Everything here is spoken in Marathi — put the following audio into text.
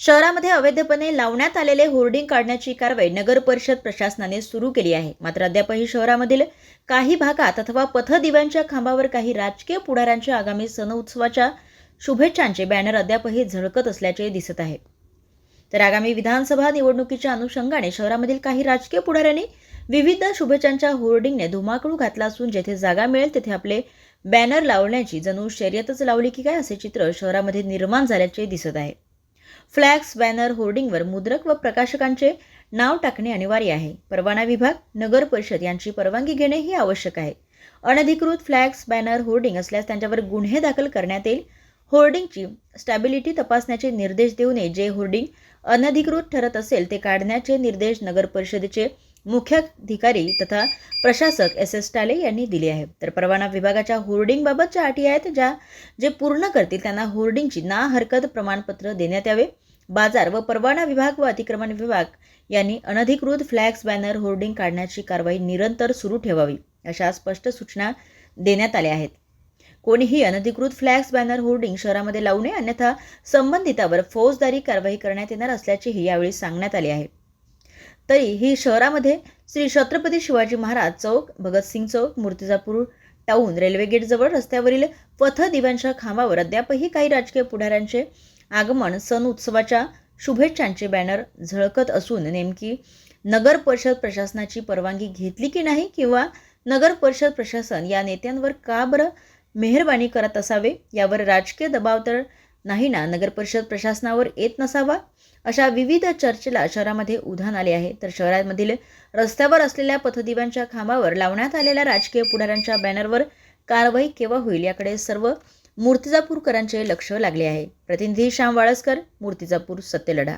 शहरामध्ये अवैधपणे लावण्यात आलेले होर्डिंग काढण्याची कारवाई नगर परिषद प्रशासनाने सुरू केली आहे. मात्र अद्यापही शहरामधील काही भागात अथवा पथदिव्यांच्या खांबावर काही राजकीय पुढाऱ्यांच्या आगामी सण उत्सवाच्या शुभेच्छांचे बॅनर अद्यापही झळकत असल्याचे दिसत आहे. तर आगामी विधानसभा निवडणुकीच्या अनुषंगाने शहरामधील काही राजकीय पुढाऱ्यांनी विविध शुभेच्छांच्या होर्डिंगने धुमाकूळ घातला असून जेथे जागा मिळेल तेथे आपले बॅनर लावण्याची जणू शर्यतच लावली की काय असे चित्र शहरामध्ये निर्माण झाल्याचे दिसत आहे. फ्लॅक्स बॅनर होर्डिंगवर मुद्रक व प्रकाशकांचे नाव टाकणे अनिवार्य आहे. परवाना विभाग नगर परिषद यांची परवानगी घेणे ही आवश्यक आहे. अनधिकृत फ्लॅक्स बॅनर होर्डिंग असल्यास त्यांच्यावर गुन्हे दाखल करण्यात येईल. होर्डिंगची स्टॅबिलिटी तपासण्याचे निर्देश देऊ नये. जे होर्डिंग अनधिकृत ठरत असेल ते काढण्याचे निर्देश नगर परिषदेचे मुख्याधिकारी तथा प्रशासक एस एस टाले यांनी दिले आहेत तर परवाना विभागाच्या होर्डिंगबाबतच्या अटी आहेत ज्या जे पूर्ण करतील त्यांना होर्डिंगची ना हरकत प्रमाणपत्र देण्यात यावे. बाजार व परवाना विभाग व अतिक्रमण विभाग यांनी अनधिकृत फ्लॅक्स बॅनर होर्डिंग काढण्याची कारवाई निरंतर सुरू ठेवावी अशा स्पष्ट सूचना देण्यात आल्या आहेत. कोणीही अनधिकृत फ्लॅक्स बॅनर होर्डिंग शहरामध्ये लावू नये अन्यथा संबंधितावर फौजदारी कारवाई करण्यात येणार असल्याचेही यावेळी सांगण्यात आले आहे. तरी ही शहरामध्ये श्री छत्रपती शिवाजी महाराज चौक भगतसिंग चौक मूर्तिजापूर टाऊन रेल्वे गेटजवळ रस्त्यावरील पथ दिव्यांच्या खांबावर अद्यापही काही राजकीय पुढाऱ्यांचे आगमन सण उत्सवाच्या शुभेच्छांचे बॅनर झळकत असून नेमकी नगर परिषद प्रशासनाची परवानगी घेतली की नाही किंवा नगर परिषद प्रशासन या नेत्यांवर का बरं मेहरबानी करत असावे यावर राजकीय दबाव तर नाही ना? नगर परिषद प्रशासनावर येत नसावा? अशा विविध चर्चेला शहरामध्ये उधाण आले आहे. तर शहरामधील रस्त्यावर असलेल्या पथदिव्यांच्या खांबावर लावण्यात आलेल्या राजकीय पुढाऱ्यांच्या बॅनरवर कारवाई केव्हा होईल? याकडे सर्व मूर्तिजापूरकरांचे लक्ष लागले आहे. प्रतिनिधी श्याम वाळसकर मूर्तिजापूर सत्यलढा.